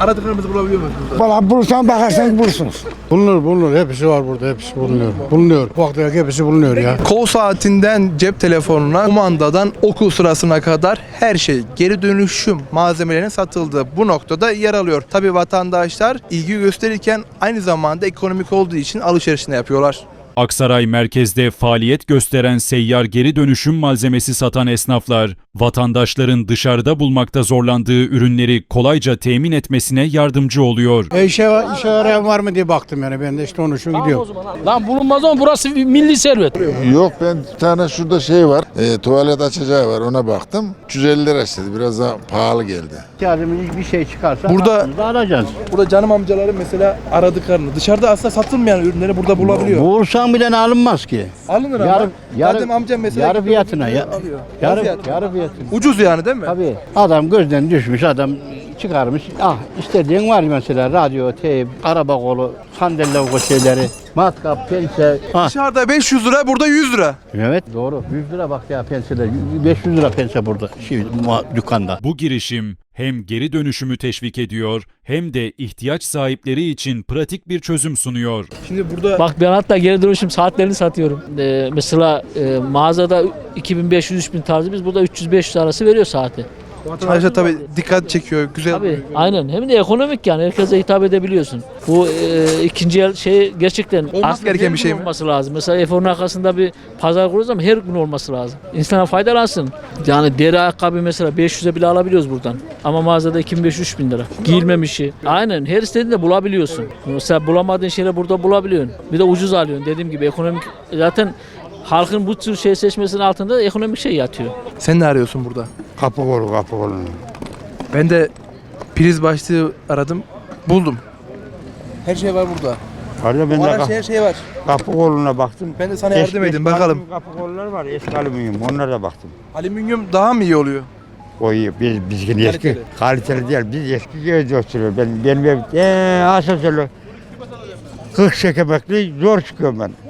Aradıklarımızı bulabiliyor musunuz? Valla bulursan bakarsan bulursunuz. Bulunur bulunur. Hepsi var burada. Hepsi bulunuyor. Bulunuyor. Bu vakti hepsi bulunuyor ya. Kol saatinden cep telefonuna, kumandadan okul sırasına kadar her şey geri dönüşüm malzemelerinin satıldığı bu noktada yer alıyor. Tabi vatandaşlar ilgi gösterirken aynı zamanda ekonomik olduğu için alışverişini yapıyorlar. Aksaray merkezde faaliyet gösteren seyyar geri dönüşüm malzemesi satan esnaflar, vatandaşların dışarıda bulmakta zorlandığı ürünleri kolayca temin etmesine yardımcı oluyor. E işe, işe arayan var mı diye baktım yani. Ben de işte onun için gidiyorum. Lan bulunmaz ama burası bir milli servet. Yok ben bir tane şurada şey var. E, tuvalet açacağı var ona baktım. 350 lira istedi. Biraz daha pahalı geldi. ihtiyacımız bir şey çıkarsa Burada- alacağız. Burada canım amcaların mesela aradıklarını dışarıda aslında satılmayan ürünleri burada bulabiliyor. Bulursan bile alınmaz ki. Alınır ama. Yarı, yarı, Adem amcam mesela yarı fiyatına. Ya, alıyor. yarı, yarı fiyatına. Ucuz yani değil mi? Tabii. Adam gözden düşmüş adam çıkarmış. Ah istediğin var mesela radyo, teyp, araba kolu, sandalye şeyleri, matkap, pense. Ah. Dışarıda 500 lira burada 100 lira. Evet doğru. 100 lira bak ya penseler. 500 lira pense burada ma- dükkanda. Bu girişim hem geri dönüşümü teşvik ediyor hem de ihtiyaç sahipleri için pratik bir çözüm sunuyor. Şimdi burada Bak ben hatta geri dönüşüm saatlerini satıyorum. Ee, mesela e, mağazada 2500-3000 tarzı biz burada 300-500 arası veriyor saati. Vatandaşlar tabii dikkat çekiyor. Güzel. Tabii aynen. Hem de ekonomik yani herkese hitap edebiliyorsun. Bu e, ikinci el şey gerçekten Olması aslında gereken her bir gün şey mi? olması lazım. Mesela F10'un arkasında bir pazar kuruyoruz ama her gün olması lazım. İnsana faydalansın. Yani deri ayakkabı mesela 500'e bile alabiliyoruz buradan. Ama mağazada 2500-3000 lira. Giyilmemişi. Aynen her istediğinde bulabiliyorsun. Mesela bulamadığın şeyleri burada bulabiliyorsun. Bir de ucuz alıyorsun. Dediğim gibi ekonomik zaten halkın bu tür şey seçmesinin altında ekonomik şey yatıyor. Sen ne arıyorsun burada? Kapı kolu kapı kolu. Ben de priz başlığı aradım. Buldum. Her şey var burada. Arada ben de araç kapı, her şey var. kapı koluna baktım. Ben de sana yardım edeyim bakalım. Kapı kollar var eski alüminyum onlara da baktım. Alüminyum daha mı iyi oluyor? O iyi. Biz, bizkin eski. Kaliteli. Kaliteli değil. Biz eski gözü oturuyor. Ben, benim ev eee asansörlü. 40 çekemekli zor çıkıyorum ben.